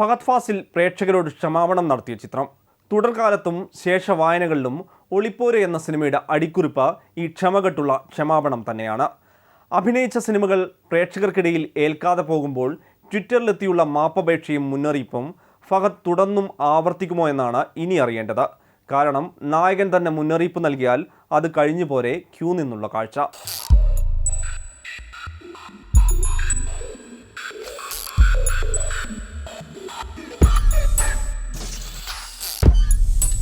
ഫഹദ് ഫാസിൽ പ്രേക്ഷകരോട് ക്ഷമാപണം നടത്തിയ ചിത്രം. തുടർകാലത്തും ശേഷ വായനകളിലും ഒളിപ്പോര എന്ന സിനിമയുടെ അടിക്കുറിപ്പ് ഈ ക്ഷമകെട്ടുള്ള ക്ഷമാപണം തന്നെയാണ്. അഭിനയിച്ച സിനിമകൾ പ്രേക്ഷകർക്കിടയിൽ ഏൽക്കാതെ പോകുമ്പോൾ ട്വിറ്ററിലെത്തിയുള്ള മാപ്പപേക്ഷയും മുന്നറിയിപ്പും ഫഹദ് തുടർന്നും ആവർത്തിക്കുമോ എന്നാണ് ഇനി അറിയേണ്ടത്. കാരണം നായകൻ തന്നെ മുന്നറിയിപ്പ് നൽകിയാൽ അത് കഴിഞ്ഞു പോരെ ക്യൂ നിന്നുള്ള കാഴ്ച.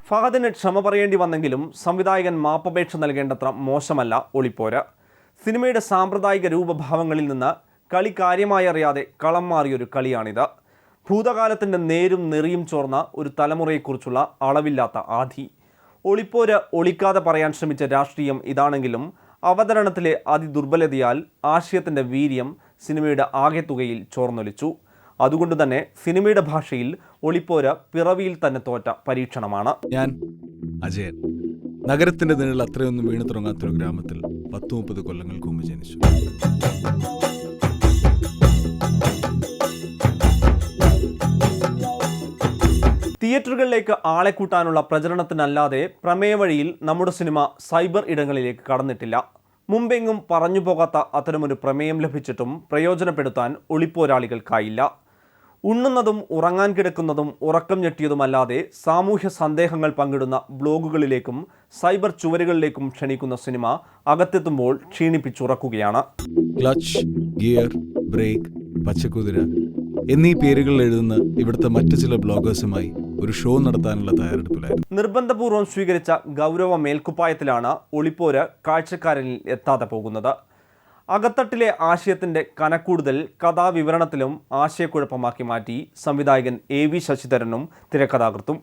ഫഹദിന് ക്ഷമ പറയേണ്ടി വന്നെങ്കിലും സംവിധായകൻ മാപ്പപേക്ഷ നൽകേണ്ടത്ര മോശമല്ല ഒളിപ്പോര. സിനിമയുടെ സാമ്പ്രദായിക രൂപഭാവങ്ങളിൽ നിന്ന് കളി കാര്യമായി അറിയാതെ കളം മാറിയൊരു കളിയാണിത്. ഭൂതകാലത്തിന്റെ നേരും നെറിയും ചോർന്ന ഒരു തലമുറയെക്കുറിച്ചുള്ള അളവില്ലാത്ത ആധി. ഒളിപ്പോര് ഒളിക്കാതെ പറയാൻ ശ്രമിച്ച രാഷ്ട്രീയം ഇതാണെങ്കിലും അവതരണത്തിലെ അതിദുർബലതയാൽ ആശയത്തിന്റെ വീര്യം സിനിമയുടെ ആകെത്തുകയിൽ ചോർന്നൊലിച്ചു. അതുകൊണ്ട് തന്നെ സിനിമയുടെ ഭാഷയിൽ ഒളിപ്പോര പിറവിയിൽ തന്നെ തോറ്റ പരീക്ഷണമാണ്. ഞാൻ അജയൻ. നഗരത്തിന്റെ നിഴൽ അത്രയൊന്നും വീണു തുടങ്ങാത്തൊരു ഗ്രാമത്തിൽ പത്തു മുപ്പത് കൊല്ലങ്ങൾക്ക് മുമ്പ് ജനിച്ചു. തിയേറ്ററുകളിലേക്ക് ആളെ കൂട്ടാനുള്ള പ്രചരണത്തിനല്ലാതെ പ്രമേയ വഴിയിൽ നമ്മുടെ സിനിമ സൈബർ ഇടങ്ങളിലേക്ക് കടന്നിട്ടില്ല. മുമ്പെങ്ങും പറഞ്ഞു പോകാത്ത അത്തരമൊരു പ്രമേയം ലഭിച്ചിട്ടും പ്രയോജനപ്പെടുത്താൻ ഒളിപ്പോരാളികൾക്കായില്ല. ഉണ്ണുന്നതും ഉറങ്ങാൻ കിടക്കുന്നതും ഉറക്കം ഞെട്ടിയതുമല്ലാതെ സാമൂഹ്യ സന്ദേഹങ്ങൾ പങ്കിടുന്ന ബ്ലോഗുകളിലേക്കും സൈബർ ചുവരുകളിലേക്കും ക്ഷണിക്കുന്ന സിനിമ അകത്തെത്തുമ്പോൾ ക്ഷീണിപ്പിച്ചുറക്കുകയാണ്. ക്ലച്ച് ഗിയർ ബ്രേക്ക് പച്ചക്കുതിര എന്നീ പേരുകൾ എഴുതുന്ന ഇവിടുത്തെ മറ്റു ചില ബ്ലോഗേഴ്സുമായി ഒരു ഷോ നടത്താനുള്ള തയ്യാറെടുപ്പിലായിരുന്നു. നിർബന്ധപൂർവം സ്വീകരിച്ച ഗൗരവ മേൽക്കുപ്പായത്തിലാണ് ഒളിപ്പോര് കാഴ്ചക്കാരനിൽ എത്താതെ പോകുന്നത്. അകത്തട്ടിലെ ആശയത്തിന്റെ കനക്കൂടുതൽ കഥാവിവരണത്തിലും ആശയക്കുഴപ്പമാക്കി മാറ്റി സംവിധായകൻ എ വി ശശിധരനും തിരക്കഥാകൃത്തും.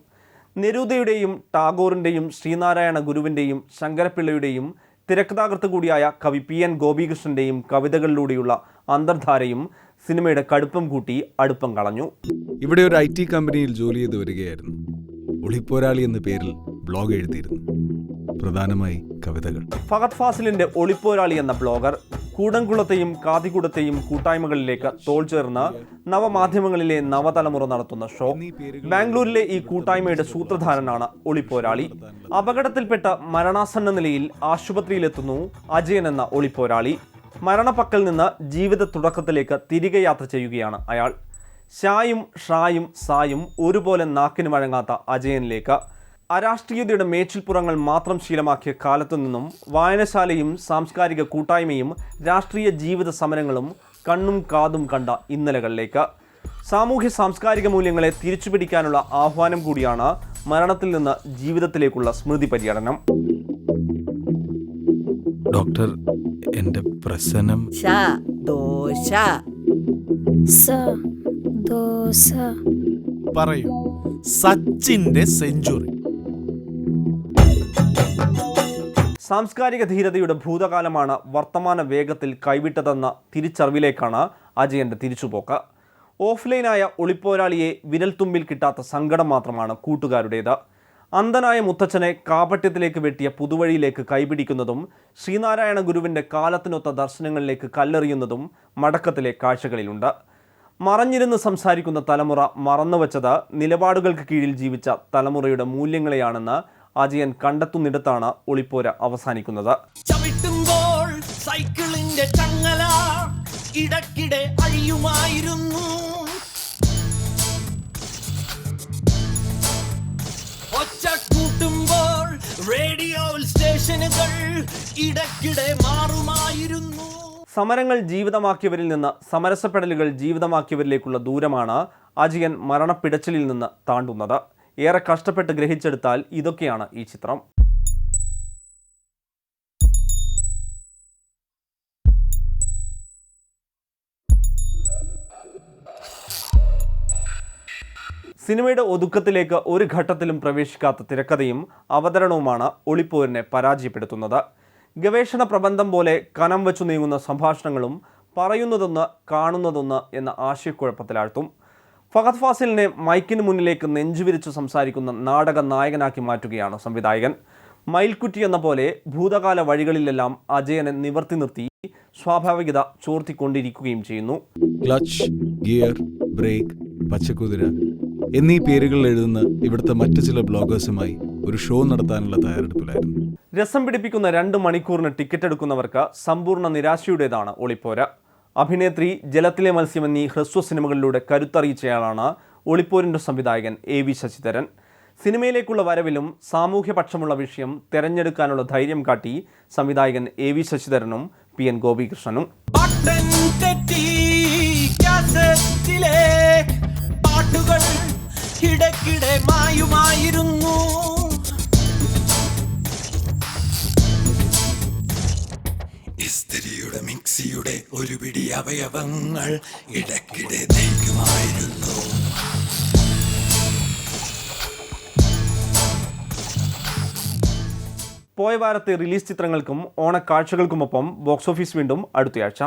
നെരൂദയുടെയും ടാഗോറിന്റെയും ശ്രീനാരായണ ഗുരുവിന്റെയും ശങ്കരപ്പിള്ളയുടെയും തിരക്കഥാകൃത്ത് കൂടിയായ കവി പി എൻ ഗോപികൃഷ്ണന്റെയും കവിതകളിലൂടെയുള്ള അന്തർധാരയും സിനിമയുടെ കടുപ്പം കൂട്ടി അടുപ്പം കളഞ്ഞു. ഇവിടെ ഒരു ഐ ടി കമ്പനിയിൽ ജോലി ചെയ്ത് വരികയായിരുന്നു. ഒളിപ്പോരാളി എന്ന പേരിൽ ബ്ലോഗ് എഴുതിയിരുന്നു. പ്രധാനമായി കവിതകൾ. ഫഹദ് ഫാസിലിന്റെ ഒളിപ്പോരാളി എന്ന ബ്ലോഗർ കൂടംകുളത്തെയും കാതികുടത്തെയും കൂട്ടായ്മകളിലേക്ക് തോൾ ചേർന്ന് നവമാധ്യമങ്ങളിലെ നവതലമുറ നടത്തുന്ന ഷോ. ബാംഗ്ലൂരിലെ ഈ കൂട്ടായ്മയുടെ സൂത്രധാരനാണ് ഒളിപ്പോരാളി. അപകടത്തിൽപ്പെട്ട മരണാസന്ന നിലയിൽ ആശുപത്രിയിലെത്തുന്നു അജയൻ എന്ന ഒളിപ്പോരാളി. മരണപ്പക്കൽ നിന്ന് ജീവിത തുടക്കത്തിലേക്ക് തിരികെ യാത്ര ചെയ്യുകയാണ് അയാൾ. ഷായും ഷായും സായും ഒരുപോലെ നാക്കിന് വഴങ്ങാത്ത അജയനിലേക്ക് അരാഷ്ട്രീയതയുടെ മേച്ചിൽപ്പുറങ്ങൾ മാത്രം ശീലമാക്കിയ കാലത്തു നിന്നും വായനശാലയും സാംസ്കാരിക കൂട്ടായ്മയും രാഷ്ട്രീയ ജീവിത സമരങ്ങളും കണ്ണും കാതും കണ്ട ഇന്നലകളിലേക്ക്. സാമൂഹ്യ സാംസ്കാരിക മൂല്യങ്ങളെ തിരിച്ചുപിടിക്കാനുള്ള ആഹ്വാനം കൂടിയാണ് മരണത്തിൽ നിന്ന് ജീവിതത്തിലേക്കുള്ള സ്മൃതി പര്യടനം. ഡോക്ടർ എന്റെ പ്രസനം ദോശ. പറയൂ. സച്ചിന്റെ സെഞ്ചുറി. സാംസ്കാരിക ധീരതയുടെ ഭൂതകാലമാണ് വർത്തമാന വേഗത്തിൽ കൈവിട്ടതെന്ന തിരിച്ചറിവിലേക്കാണ് അജയന്റെ തിരിച്ചുപോക്ക്. ഓഫ്ലൈനായ ഒളിപ്പോരാളിയെ വിരൽത്തുമ്പിൽ കിട്ടാത്ത സങ്കടം മാത്രമാണ് കൂട്ടുകാരുടേത്. അന്ധനായ മുത്തച്ഛനെ കാപട്യത്തിലേക്ക് വെട്ടിയ പുതുവഴിയിലേക്ക് കൈപിടിക്കുന്നതും ശ്രീനാരായണ ഗുരുവിന്റെ കാലത്തിനൊത്ത ദർശനങ്ങളിലേക്ക് കല്ലെറിയുന്നതും മടക്കത്തിലെ കാഴ്ചകളിലുണ്ട്. മറഞ്ഞിരുന്ന് സംസാരിക്കുന്ന തലമുറ മറന്നുവച്ചത് നിലപാടുകൾക്ക് കീഴിൽ ജീവിച്ച തലമുറയുടെ മൂല്യങ്ങളെയാണെന്ന് അജയൻ കണ്ടെത്തുന്നിടത്താണ് ഒളിപ്പോര അവസാനിക്കുന്നത്. ചവിട്ടുമ്പോൾ സൈക്കിളിന്റെ ചങ്ങല ഇടക്കിടെ അഴിയുമായിരുന്നു. ഒച്ച കൂട്ടുമ്പോൾ റേഡിയോ സ്റ്റേഷനുകൾ ഇടക്കിടെ മാറുമായിരുന്നു. സമരങ്ങൾ ജീവിതമാക്കിയവരിൽ നിന്ന് സമരസപ്പെടലുകൾ ജീവിതമാക്കിയവരിലേക്കുള്ള ദൂരമാണ് അജയൻ മരണപ്പിടച്ചിലിൽ നിന്ന് താണ്ടുന്നത്. ഏറെ കഷ്ടപ്പെട്ട് ഗ്രഹിച്ചെടുത്താൽ ഇതൊക്കെയാണ് ഈ ചിത്രം. സിനിമയുടെ ഒതുക്കത്തിലേക്ക് ഒരു ഘട്ടത്തിലും പ്രവേശിക്കാത്ത തിരക്കഥയും അവതരണവുമാണ് ഒളിപ്പോരിനെ പരാജയപ്പെടുത്തുന്നത്. ഗവേഷണ പ്രബന്ധം പോലെ കനം വെച്ചു നീങ്ങുന്ന സംഭാഷണങ്ങളും പറയുന്നതൊന്ന് കാണുന്നതൊന്ന് എന്ന ആശയക്കുഴപ്പത്തിലാഴ്ത്തും. ഫഹദ് ഫാസിലിനെ മൈക്കിന് മുന്നിലേക്ക് നെഞ്ചുവിരിച്ച് സംസാരിക്കുന്ന നാടക നായകനാക്കി മാറ്റുകയാണ് സംവിധായകൻ. മയിൽക്കുറ്റി എന്ന പോലെ ഭൂതകാല വഴികളിലെല്ലാം അജയനെ നിവർത്തി നിർത്തി സ്വാഭാവികത ചോർത്തിക്കൊണ്ടിരിക്കുകയും ചെയ്യുന്നു. ക്ലച്ച് ഗിയർ ബ്രേക്ക് പച്ചക്കുതിര എന്നീ പേരുകളിൽ എഴുതുന്ന ഇവിടുത്തെ മറ്റു ചില ബ്ലോഗേഴ്സുമായി ഒരു ഷോ നടത്താനുള്ള തയ്യാറെടുപ്പിലായിരുന്നു. രസം പിടിപ്പിക്കുന്ന രണ്ട് മണിക്കൂറിന് ടിക്കറ്റ് എടുക്കുന്നവർക്ക് സമ്പൂർണ നിരാശയുടേതാണ് ഒളിപ്പോര. അഭിനേത്രി ജലത്തിലെ മത്സ്യം എന്നീ ഹ്രസ്വ സിനിമകളിലൂടെ കരുത്തറിയിച്ചയാളാണ് ഒളിപ്പോരിന്റെ സംവിധായകൻ എ വി ശശിധരൻ. സിനിമയിലേക്കുള്ള വരവിലും സാമൂഹ്യപക്ഷമുള്ള വിഷയം തിരഞ്ഞെടുക്കാനുള്ള ധൈര്യം കാട്ടി സംവിധായകൻ എ വി ശശിധരനും പി എൻ ഗോപികൃഷ്ണനും. പാട്ടുകൾ മായുമായിരുന്നു. ഇസ്തിരിയുടെ മിക്സിയുടെ ഒരു പിടി അവയവങ്ങൾ ഇടയ്ക്കിടെ നെയ്ക്കുമായിരുന്നു. പോയ വാരത്തെ റിലീസ് ചിത്രങ്ങൾക്കും ഓണക്കാഴ്ചകൾക്കുമൊപ്പം ബോക്സ് ഓഫീസ് വീണ്ടും അടുത്തയാഴ്ച.